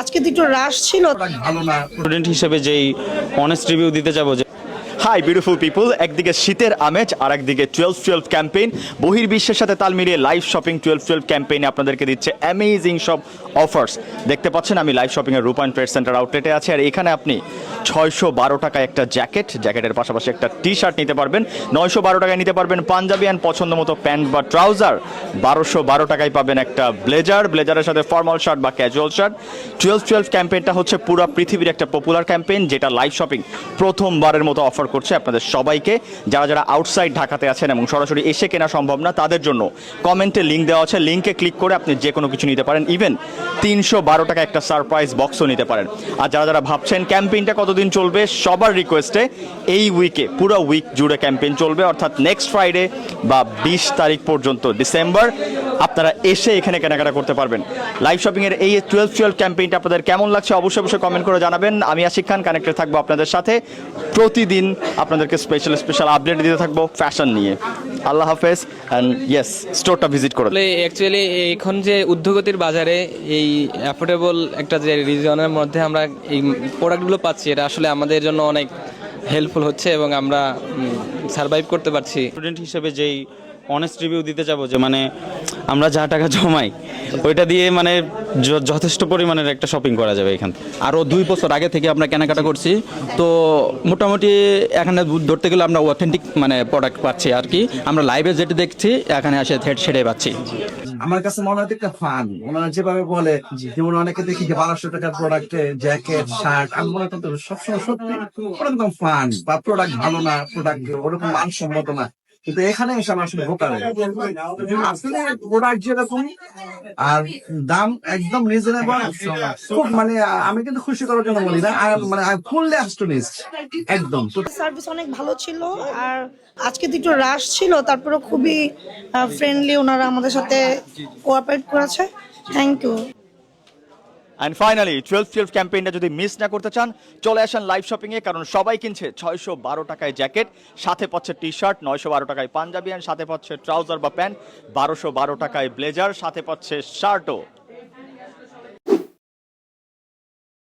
আজকে দুটো রাশ ছিল। ভালো না স্টুডেন্ট হিসেবে যেই অনেস্ট রিভিউ দিতে যাব যে হাই বিউটিফুল পিপল একদিকে শীতের আমেজ আর একদিকে টুয়েলভ টুয়েলভ ক্যাম্পেইন বহির্বিশ্বের সাথে তাল মিলিয়ে লাইভ শপিং টুয়েলভ টুয়েলভ ক্যাম্পেইনে আপনাদেরকে দিচ্ছে অ্যামেজিং সব অফার্স দেখতে পাচ্ছেন, আমি লাইভ শপিংয়ের রূপায়ণ ট্রেড সেন্টার আউটলেটে আছি, আর এখানে আপনি ছয়শো বারো টাকায় একটা জ্যাকেট জ্যাকেটের পাশাপাশি একটা টি শার্ট নিতে পারবেন। নয়শো বারো টাকায় নিতে পারবেন পাঞ্জাবি অ্যান্ড পছন্দ মতো প্যান্ট বা ট্রাউজার। বারোশো বারো টাকায় পাবেন একটা ব্লেজার, ব্লেজারের সাথে ফর্মাল শার্ট বা ক্যাজুয়াল শার্ট টুয়েলভ টুয়েলভ ক্যাম্পেইনটা হচ্ছে পুরো পৃথিবীর একটা পপুলার ক্যাম্পেইন যেটা লাইভ শপিং প্রথমবারের মতো অফার করছে আপনাদের সবাইকে। যারা যারা আউটসাইড ঢাকাতে আছেন এবং সরাসরি এসে কেনা সম্ভব না, তাদের জন্য কমেন্টে লিঙ্ক দেওয়া আছে। লিঙ্কে ক্লিক করে আপনি যে কোনো কিছু নিতে পারেন। ইভেন তিনশো বারো টাকা একটা সারপ্রাইজ বক্সও নিতে পারেন। আর যারা যারা ভাবছেন ক্যাম্পেইনটা কতদিন চলবে, সবার রিকোয়েস্টে এই উইকে পুরো উইক জুড়ে ক্যাম্পেইন চলবে। অর্থাৎ নেক্সট ফ্রাইডে বা বিশ তারিখ পর্যন্ত ডিসেম্বর আপনারা এসে এখানে কেনাকাটা করতে পারবেন। লাইভ শপিং এর এই টুয়েলভ টুয়েলভ ক্যাম্পেইনটা আপনাদের কেমন লাগছে অবশ্যই অবশ্যই কমেন্ট করে জানাবেন। আমি আশিক খান কানেক্টেড থাকব আপনাদের সাথে। প্রতিদিন আপনাদেরকে স্পেশাল স্পেশাল আপডেট দিতে থাকব ফ্যাশন নিয়ে। আল্লাহ হাফেজ অ্যান্ড ইয়েস স্টোরটা ভিজিট করে অ্যাকচুয়ালি এখন যে উদ্যোগতির বাজারে এই অ্যাফোর্ডেবল একটা যে রিজনের মধ্যে আমরা এই প্রোডাক্টগুলো পাচ্ছি এটা আসলে আমাদের জন্য অনেক হেল্পফুল হচ্ছে এবং আমরা সার্ভাইভ করতে পারছি। স্টুডেন্ট হিসেবে যেই অনেস্ট রিভিউ দিতে যাব যে মানে আমরা যা টাকা জমাই ওইটা দিয়ে মানে যথেষ্ট পরিমাণের একটা শপিং করা যাবে এখান থেকে। আরও দুই বছর আগে থেকে আমরা কেনাকাটা করছি তো মোটামুটি এখানে ধরতে গেলে আমরা অথেন্টিক মানে প্রোডাক্ট পাচ্ছি আর কি। আমরা লাইভে যেটা দেখছি এখানে এসে থেট সেটাই পাচ্ছি। আমার কাছে মনে হয় একটা ফান ওনারা যেভাবে বলে যেমন অনেকে দেখি যে বারোশো টাকার প্রোডাক্টে জ্যাকেট শার্ট আমি মনে করতে সবসময় সত্যি ওরা একদম ফান বা প্রোডাক্ট ভালো না প্রোডাক্ট ওরকম মানসম্মত না। কিন্তু এখানে এসে আমার আসলে ভোকার আসলে প্রোডাক্ট যেরকম আর দাম একদম রিজনেবল খুব মানে আমি কিন্তু খুশি করার জন্য বলি না আর মানে ফুললি অ্যাস্টনিস্ট একদম। সার্ভিস অনেক ভালো ছিল আর আজকে তো একটু রাশ ছিল তারপরে খুবই ফ্রেন্ডলি ওনারা আমাদের সাথে কোঅপারেট করেছে। Thank you and finally twelve twelve ক্যাম্পেইনটা যদি মিস না করতে চান, চলে আসেন লাইভ শপিংয়ে কারণ সবাই কিনছে ছয়শো বারো টাকায় জ্যাকেট সাথে পাচ্ছে টি শার্ট নয়শো বারো টাকায় পাঞ্জাবি অ্যান্ড সাথে পাচ্ছে ট্রাউজার বা প্যান্ট বারোশো বারো টাকায় ব্লেজার সাথে পাচ্ছে শার্টও